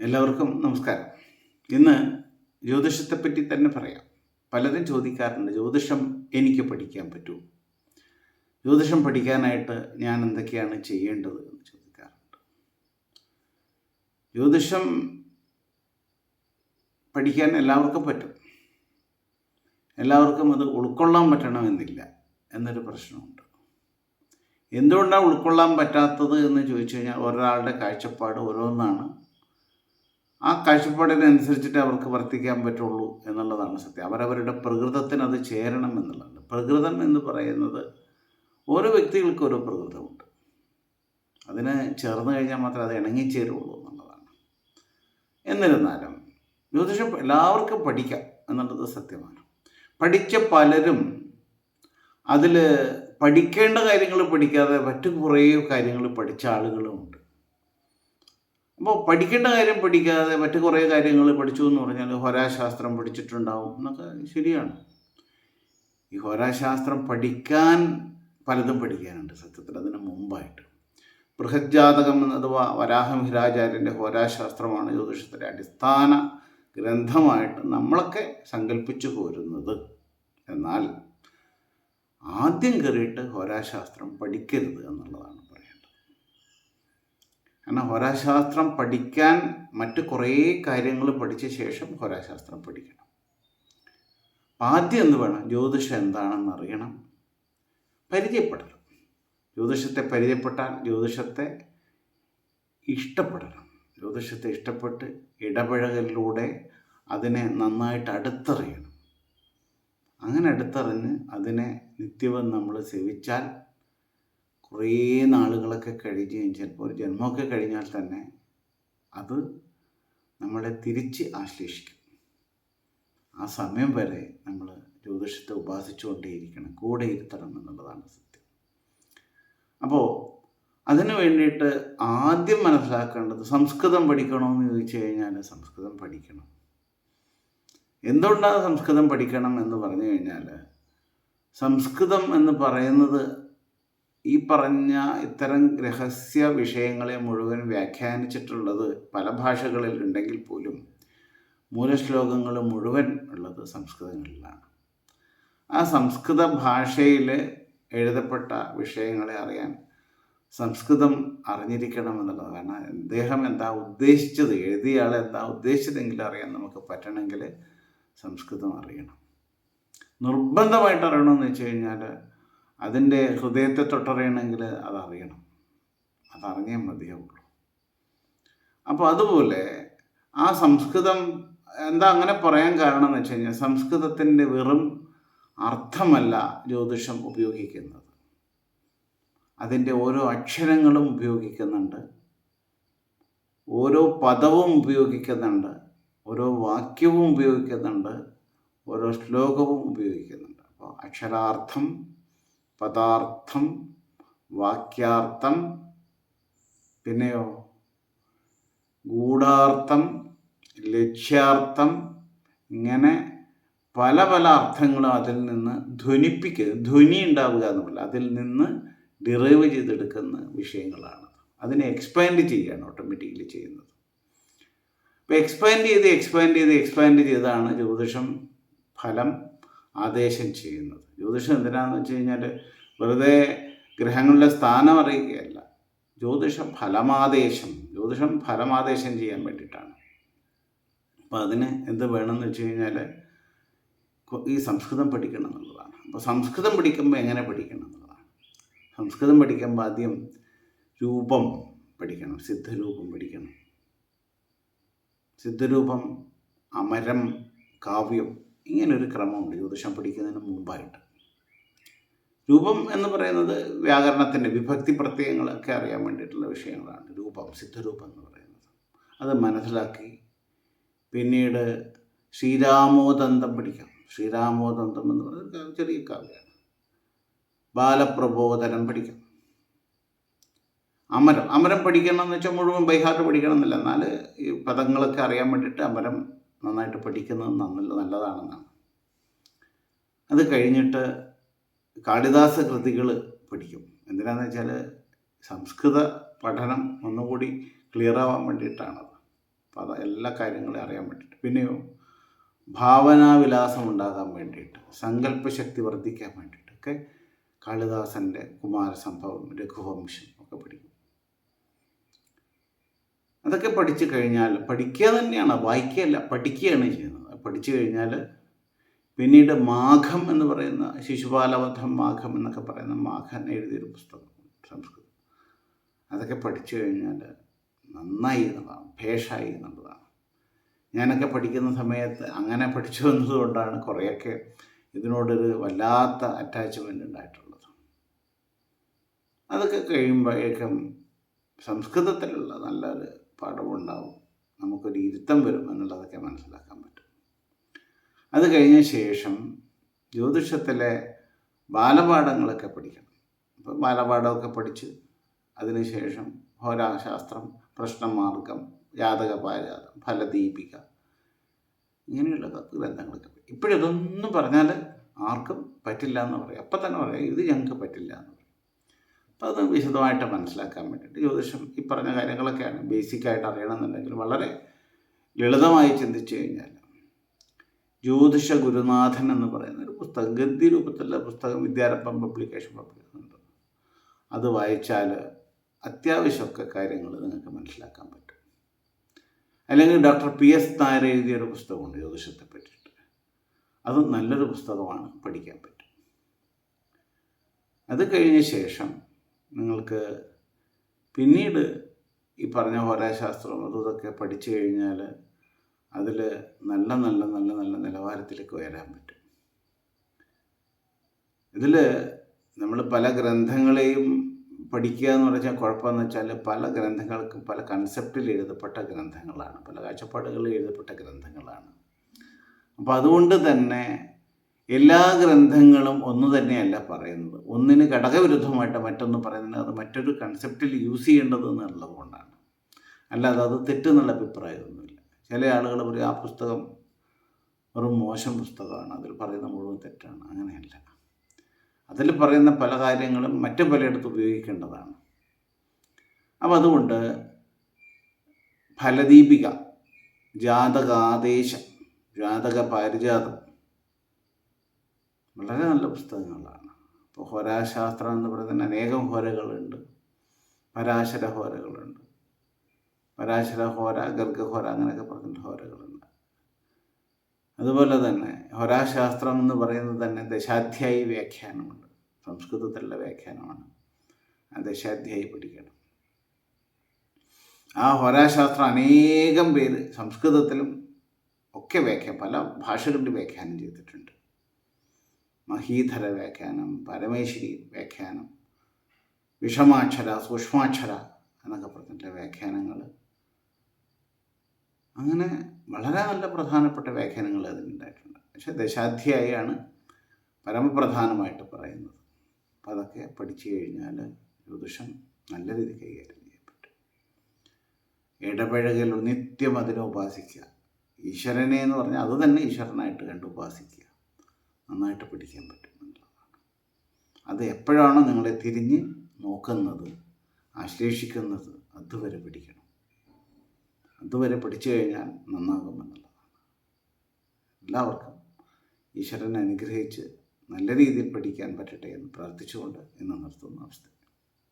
എല്ലാവർക്കും നമസ്കാരം. ഇന്ന് ജ്യോതിഷത്തെപ്പറ്റി തന്നെ പറയാം. പലരും ചോദിക്കാറുണ്ട് ജ്യോതിഷം എനിക്ക് പഠിക്കാൻ പറ്റുമോ? ജ്യോതിഷം പഠിക്കാനായിട്ട് ഞാൻ എന്തൊക്കെയാണ് ചെയ്യേണ്ടത് എന്ന് ചോദിക്കാറുണ്ട്. ജ്യോതിഷം പഠിക്കാൻ എല്ലാവർക്കും പറ്റും. എല്ലാവർക്കും അത് ഉൾക്കൊള്ളാൻ പറ്റണമെന്നില്ല എന്നൊരു പ്രശ്നമുണ്ട്. എന്തുകൊണ്ടാണ് ഉൾക്കൊള്ളാൻ പറ്റാത്തത് എന്ന് ചോദിച്ചു കഴിഞ്ഞാൽ ഒരാളുടെ കാഴ്ചപ്പാട് ഓരോന്നാണ്. ആ കാഴ്ചപ്പാടിനനുസരിച്ചിട്ട് അവർക്ക് വർത്തിക്കാൻ പറ്റുള്ളൂ എന്നുള്ളതാണ് സത്യം. അവരവരുടെ പ്രകൃതത്തിന് അത് ചേരണം എന്നുള്ളതാണ്. പ്രകൃതം എന്ന് പറയുന്നത് ഓരോ വ്യക്തികൾക്കും ഓരോ പ്രകൃതമുണ്ട്. അതിന് ചേർന്ന് കഴിഞ്ഞാൽ മാത്രമേ അത് ഇണങ്ങിച്ചേരുള്ളൂ എന്നുള്ളതാണ്. എന്നിരുന്നാലും ജ്യോതിഷം എല്ലാവർക്കും പഠിക്കാം എന്നുള്ളത് സത്യമാണ്. പഠിച്ച പലരും അതിൽ പഠിക്കേണ്ട കാര്യങ്ങൾ പഠിക്കാതെ മറ്റു കുറേ കാര്യങ്ങൾ പഠിച്ച ആളുകളുമുണ്ട് അപ്പോൾ പഠിക്കേണ്ട കാര്യം പഠിക്കാതെ മറ്റു കുറേ കാര്യങ്ങൾ പഠിച്ചു എന്ന് പറഞ്ഞാൽ ഹോരാശാസ്ത്രം പഠിച്ചിട്ടുണ്ടാവും എന്നൊക്കെ ശരിയാണ്. ഈ ഹോരാശാസ്ത്രം പഠിക്കാൻ പലതും പഠിക്കാനുണ്ട് സത്യത്തിൽ അതിന് മുമ്പായിട്ട്. ബൃഹജ്ജാതകം അഥവാ വരാഹമിഹിരാചാര്യന്റെ ഹോരാശാസ്ത്രമാണ് ജ്യോതിഷത്തിന്റെ അടിസ്ഥാന ഗ്രന്ഥമായിട്ട് നമ്മളൊക്കെ സങ്കല്പിച്ചു പോരുന്നത്. എന്നാൽ ആദ്യം കയറിയിട്ട് ഹോരാശാസ്ത്രം പഠിക്കരുത് എന്നുള്ളതാണ്. കാരണം ഹോരാശാസ്ത്രം പഠിക്കാൻ മറ്റ് കുറേ കാര്യങ്ങൾ പഠിച്ച ശേഷം ഹോരാശാസ്ത്രം പഠിക്കണം. ആദ്യം എന്ത് വേണം? ജ്യോതിഷം എന്താണെന്ന് അറിയണം. പരിചയപ്പെടണം. ജ്യോതിഷത്തെ പരിചയപ്പെട്ടാൽ ജ്യോതിഷത്തെ ഇഷ്ടപ്പെടണം. ജ്യോതിഷത്തെ ഇഷ്ടപ്പെട്ട് ഇടപഴകലിലൂടെ അതിനെ നന്നായിട്ട് അടുത്തറിയണം. അങ്ങനെ അടുത്തറിഞ്ഞ് അതിനെ നിത്യവും നമ്മൾ സേവിച്ചാൽ കുറേ നാളുകളൊക്കെ കഴിഞ്ഞ് ചിലപ്പോൾ ഒരു ജന്മമൊക്കെ കഴിഞ്ഞാൽ തന്നെ അത് നമ്മളെ തിരിച്ച് ആശ്ലേഷിക്കും. ആ സമയം വരെ നമ്മൾ ജ്യോതിഷത്തെ ഉപാസിച്ചുകൊണ്ടേയിരിക്കണം. കൂടെ ഇരുത്തണം എന്നുള്ളതാണ് സത്യം. അപ്പോൾ അതിനു വേണ്ടിയിട്ട് ആദ്യം മനസ്സിലാക്കേണ്ടത് സംസ്കൃതം പഠിക്കണമെന്ന് ചോദിച്ചു കഴിഞ്ഞാൽ സംസ്കൃതം പഠിക്കണം. എന്തുകൊണ്ടാണ് സംസ്കൃതം പഠിക്കണം എന്ന് പറഞ്ഞു കഴിഞ്ഞാൽ സംസ്കൃതം എന്ന് പറയുന്നത് ഈ പറഞ്ഞ ഇത്തരം രഹസ്യ വിഷയങ്ങളെ മുഴുവൻ വ്യാഖ്യാനിച്ചിട്ടുള്ളത് പല ഭാഷകളിൽ ഉണ്ടെങ്കിൽ പോലും മൂലശ്ലോകങ്ങൾ മുഴുവൻ ഉള്ളത് സംസ്കൃതങ്ങളിലാണ്. ആ സംസ്കൃത ഭാഷയിൽ എഴുതപ്പെട്ട വിഷയങ്ങളെ അറിയാൻ സംസ്കൃതം അറിഞ്ഞിരിക്കണം എന്നുള്ളത് കാരണം അദ്ദേഹം എന്താ ഉദ്ദേശിച്ചത് എഴുതിയ ആൾ എന്താ ഉദ്ദേശിച്ചതെങ്കിലും അറിയാൻ നമുക്ക് പറ്റണമെങ്കിൽ സംസ്കൃതം അറിയണം. നിർബന്ധമായിട്ട് അറിയണമെന്ന് വെച്ച് കഴിഞ്ഞാൽ അതിന്റെ ഹൃദയത്തെ തൊട്ടറിയണമെങ്കിൽ അതറിയണം. അതറിഞ്ഞേ മതിയാവുള്ളൂ. അപ്പോൾ അതുപോലെ ആ സംസ്കൃതം എന്താ അങ്ങനെ പറയാൻ കാരണം എന്ന് വെച്ച് കഴിഞ്ഞാൽ സംസ്കൃതത്തിന്റെ വെറും അർത്ഥമല്ല ജ്യോതിഷം ഉപയോഗിക്കുന്നത്. അതിന്റെ ഓരോ അക്ഷരങ്ങളും ഉപയോഗിക്കുന്നുണ്ട്. ഓരോ പദവും ഉപയോഗിക്കുന്നുണ്ട്. ഓരോ വാക്യവും ഉപയോഗിക്കുന്നുണ്ട്. ഓരോ ശ്ലോകവും ഉപയോഗിക്കുന്നുണ്ട്. അപ്പോൾ അക്ഷരാർത്ഥം പദാർത്ഥം വാക്യാർത്ഥം പിന്നെയോ? ഗൂഢാർത്ഥം ലക്ഷ്യാർത്ഥം ഇങ്ങനെ പല പല അർത്ഥങ്ങളും അതിൽ നിന്ന് ധ്വനിപ്പിക്കുക ധ്വനി ഉണ്ടാവുക എന്നുള്ള അതിൽ നിന്ന് ഡിറൈവ് ചെയ്തെടുക്കുന്ന വിഷയങ്ങളാണ്. അതിനെ എക്സ്പാൻഡ് ചെയ്യുകയാണ് ഓട്ടോമാറ്റിക്കലി ചെയ്യുന്നത്. അപ്പോൾ എക്സ്പാൻഡ് ചെയ്ത് എക്സ്പാൻഡ് ചെയ്ത് എക്സ്പാൻഡ് ചെയ്താണ് ജ്യോതിഷം ഫലം ആദേശം ചെയ്യുന്നത്. ജ്യോതിഷം എന്തിനാണെന്ന് വെച്ച് കഴിഞ്ഞാൽ വെറുതെ ഗ്രഹങ്ങളുടെ സ്ഥാനം അറിയുകയല്ല. ജ്യോതിഷ ഫലമാദേശം. ജ്യോതിഷം ഫലമാദേശം ചെയ്യാൻ വേണ്ടിയിട്ടാണ്. അപ്പോൾ അതിന് എന്ത് വേണമെന്ന് വെച്ച് കഴിഞ്ഞാൽ ഈ സംസ്കൃതം പഠിക്കണം എന്നുള്ളതാണ്. അപ്പോൾ സംസ്കൃതം പഠിക്കുമ്പോൾ എങ്ങനെ പഠിക്കണം എന്നുള്ളതാണ്. സംസ്കൃതം പഠിക്കുമ്പോൾ ആദ്യം രൂപം പഠിക്കണം. സിദ്ധരൂപം പഠിക്കണം. സിദ്ധരൂപം അമരം കാവ്യം ഇങ്ങനൊരു ക്രമമുണ്ട് ജ്യോതിഷം പഠിക്കുന്നതിന് മുമ്പായിട്ട്. രൂപം എന്ന് പറയുന്നത് വ്യാകരണത്തിന്റെ വിഭക്തി പ്രത്യയങ്ങളൊക്കെ അറിയാൻ വേണ്ടിയിട്ടുള്ള വിഷയങ്ങളാണ്. രൂപം സിദ്ധരൂപം എന്ന് പറയുന്നത്. അത് മനസ്സിലാക്കി പിന്നീട് ശ്രീരാമോദന്തം പഠിക്കാം. ശ്രീരാമോദന്തം എന്ന് പറയുന്നത് ചെറിയ കാവ്യമാണ് ബാലപ്രബോധനം പഠിക്കാം. അമരം അമരം പഠിക്കണം എന്ന് വെച്ചാൽ മുഴുവൻ ബൈഹാർട്ട് പഠിക്കണം എന്നില്ല എന്നാൽ ഈ പദങ്ങളൊക്കെ അറിയാൻ വേണ്ടിയിട്ട് അമരം നന്നായിട്ട് പഠിക്കുന്നത് നല്ല നല്ലതാണെന്നാണ്. അത് കഴിഞ്ഞിട്ട് കാളിദാസ കൃതികൾ പഠിക്കും. എന്തിനാന്ന് വെച്ചാൽ സംസ്കൃത പഠനം ഒന്നുകൂടി ക്ലിയർ ആവാൻ വേണ്ടിയിട്ടാണത്. അപ്പം അത് എല്ലാ കാര്യങ്ങളും അറിയാൻ വേണ്ടിയിട്ട്. പിന്നെയോ ഭാവനാവിലാസം ഉണ്ടാകാൻ വേണ്ടിയിട്ട് സങ്കല്പശക്തി വർദ്ധിക്കാൻ വേണ്ടിയിട്ടൊക്കെ കാളിദാസന്റെ കുമാരസംഭവം രഘുവംശം ഒക്കെ പഠിക്കും. അതൊക്കെ പഠിച്ചു കഴിഞ്ഞാൽ പഠിക്കുക തന്നെയാണ് വായിക്കുകയല്ല പഠിക്കുകയാണ് ചെയ്യുന്നത്. പഠിച്ചു കഴിഞ്ഞാൽ പിന്നീട് മാഘം എന്ന് പറയുന്ന ശിശുപാലവധം മാഘം എന്നൊക്കെ പറയുന്ന മാഘൻ എഴുതിയൊരു പുസ്തകം സംസ്കൃതം. അതൊക്കെ പഠിച്ചു കഴിഞ്ഞാൽ നന്നായി എന്നുള്ളതാണ് ഭേഷായി എന്നുള്ളതാണ് ഞാനൊക്കെ പഠിക്കുന്ന സമയത്ത് അങ്ങനെ പഠിച്ചു വന്നതുകൊണ്ടാണ് കുറേയൊക്കെ ഇതിനോടൊരു വല്ലാത്ത അറ്റാച്ച്മെന്റ് ഉണ്ടായിട്ടുള്ളത്. അതൊക്കെ കഴിയുമ്പോഴേക്കും സംസ്കൃതത്തിലുള്ള നല്ലൊരു പാഠമുണ്ടാവും നമുക്കൊരു ഇരുത്തം വരും എന്നുള്ളതൊക്കെ മനസ്സിലാക്കാം. അത് കഴിഞ്ഞ ശേഷം ജ്യോതിഷത്തിലെ ബാലപാഠങ്ങളൊക്കെ പഠിക്കണം. അപ്പോൾ ബാലപാഠമൊക്കെ പഠിച്ച് അതിനുശേഷം ഹോരാശാസ്ത്രം പ്രശ്നമാർഗം ജാതക ഫലദീപിക ഇങ്ങനെയുള്ള ഗ്രന്ഥങ്ങളൊക്കെ ഇപ്പോഴിതൊന്നും പറഞ്ഞാൽ ആർക്കും പറ്റില്ല എന്ന് പറയും. അപ്പം തന്നെ പറയാം ഇത് ഞങ്ങൾക്ക് പറ്റില്ല എന്ന് പറയും. അപ്പോൾ അത് വിശദമായിട്ട് മനസ്സിലാക്കാൻ വേണ്ടിയിട്ട് ജ്യോതിഷം ഈ പറഞ്ഞ കാര്യങ്ങളൊക്കെയാണ് ബേസിക്കായിട്ട് അറിയണമെന്നുണ്ടെങ്കിൽ വളരെ ലളിതമായി ചിന്തിച്ചു കഴിഞ്ഞാൽ ജ്യോതിഷ ഗുരുനാഥൻ എന്ന് പറയുന്ന ഒരു പുസ്തകം ഗദ്യ രൂപത്തിലുള്ള പുസ്തകം വിദ്യാരംഭം പബ്ലിക്കേഷൻ പബ്ലിക്കുന്നുണ്ട് അത് വായിച്ചാൽ അത്യാവശ്യമൊക്കെ കാര്യങ്ങൾ നിങ്ങൾക്ക് മനസ്സിലാക്കാൻ പറ്റും. അല്ലെങ്കിൽ ഡോക്ടർ പി എസ് നായർ എഴുതിയൊരു പുസ്തകമുണ്ട് ജ്യോതിഷത്തെ പറ്റിയിട്ട്. അത് നല്ലൊരു പുസ്തകമാണ് പഠിക്കാൻ പറ്റും. അത് കഴിഞ്ഞ ശേഷം നിങ്ങൾക്ക് പിന്നീട് ഈ പറഞ്ഞ ഹോരാശാസ്ത്രം അതും ഇതൊക്കെ പഠിച്ചു കഴിഞ്ഞാൽ അതിൽ നല്ല നല്ല നല്ല നല്ല നിലവാരത്തിലേക്ക് ഉയരാൻ പറ്റും. ഇതിൽ നമ്മൾ പല ഗ്രന്ഥങ്ങളെയും പഠിക്കുക എന്ന് പറഞ്ഞാൽ കുഴപ്പമെന്ന് വെച്ചാൽ പല ഗ്രന്ഥങ്ങൾക്കും പല കൺസെപ്റ്റിൽ എഴുതപ്പെട്ട ഗ്രന്ഥങ്ങളാണ്. പല കാഴ്ചപ്പാടുകളിൽ എഴുതപ്പെട്ട ഗ്രന്ഥങ്ങളാണ്. അപ്പോൾ അതുകൊണ്ട് തന്നെ എല്ലാ ഗ്രന്ഥങ്ങളും ഒന്ന് തന്നെയല്ല പറയുന്നത്. ഒന്നിന് ഘടകവിരുദ്ധമായിട്ട് മറ്റൊന്ന് പറയുന്നത് അത് മറ്റൊരു കൺസെപ്റ്റിൽ യൂസ് ചെയ്യേണ്ടത് എന്നുള്ളത് കൊണ്ടാണ്. അല്ലാതെ അത് തെറ്റെന്നുള്ള അഭിപ്രായമൊന്നുമില്ല. ചില ആളുകൾ പറയും ആ പുസ്തകം വെറും മോശം പുസ്തകമാണ്. അതിൽ പറയുന്ന മുഴുവൻ തെറ്റാണ്. അങ്ങനെയല്ല. അതിൽ പറയുന്ന പല കാര്യങ്ങളും മറ്റു പലയിടത്ത് ഉപയോഗിക്കേണ്ടതാണ്. അപ്പം അതുകൊണ്ട് ഫലദീപിക ജാതകാദേശം ജാതക പാരിജാതം വളരെ നല്ല പുസ്തകങ്ങളാണ്. ഇപ്പോൾ ഹോരാശാസ്ത്രം എന്ന് പറയുന്നതിന് അനേകം ഹോരകളുണ്ട്. പരാശര ഹോരകളുണ്ട്. പരാശര ഹോര ഗർഗഹോര അങ്ങനെയൊക്കെ പറഞ്ഞിട്ട് ഹോരകളുണ്ട് അതുപോലെ തന്നെ ഹോരാശാസ്ത്രം എന്ന് പറയുന്നത് തന്നെ ദശാധ്യായി വ്യാഖ്യാനമുണ്ട്. സംസ്കൃതത്തിലുള്ള വ്യാഖ്യാനമാണ്. ആ ദശാധ്യായി പഠിക്കണം. ആ ഹോരാശാസ്ത്രം അനേകം പേര് സംസ്കൃതത്തിലും ഒക്കെ വ്യാഖ്യാനം പല ഭാഷകളിൽ വ്യാഖ്യാനം ചെയ്തിട്ടുണ്ട്. മഹീധര വ്യാഖ്യാനം പരമേശ്വരി വ്യാഖ്യാനം വിഷമാക്ഷര സൂക്ഷ്മാക്ഷര എന്നൊക്കെ പറഞ്ഞിട്ടുള്ള വ്യാഖ്യാനങ്ങൾ അങ്ങനെ വളരെ നല്ല പ്രധാനപ്പെട്ട വ്യാഖ്യാനങ്ങൾ അതിനുണ്ടായിട്ടുണ്ട് പക്ഷെ ദശാധ്യായാണ് പരമപ്രധാനമായിട്ട് പറയുന്നത്. അപ്പം അതൊക്കെ പഠിച്ചു കഴിഞ്ഞാൽ ജ്യോതിഷം നല്ല രീതിയിൽ കൈകാര്യം ചെയ്യാൻ പറ്റും. ഇടപഴകൽ നിത്യം അതിനെ ഉപാസിക്കുക. ഈശ്വരനെ എന്ന് പറഞ്ഞാൽ അത് തന്നെ ഈശ്വരനായിട്ട് കണ്ട് ഉപാസിക്കുക. നന്നായിട്ട് പഠിക്കാൻ പറ്റും എന്നുള്ളതാണ്. അത് എപ്പോഴാണോ നിങ്ങളെ തിരിഞ്ഞ് നോക്കുന്നത് ആശ്ലേഷിക്കുന്നത് അതുവരെ പഠിക്കണം. അതുവരെ പഠിച്ചു കഴിഞ്ഞാൽ നന്നാകുമെന്നുള്ളതാണ് എല്ലാവർക്കും ഈശ്വരനെ അനുഗ്രഹിച്ച് നല്ല രീതിയിൽ പഠിക്കാൻ പറ്റട്ടെ എന്ന് പ്രാർത്ഥിച്ചുകൊണ്ട് ഇന്ന് നിർത്തുന്നു. അവസ്ഥ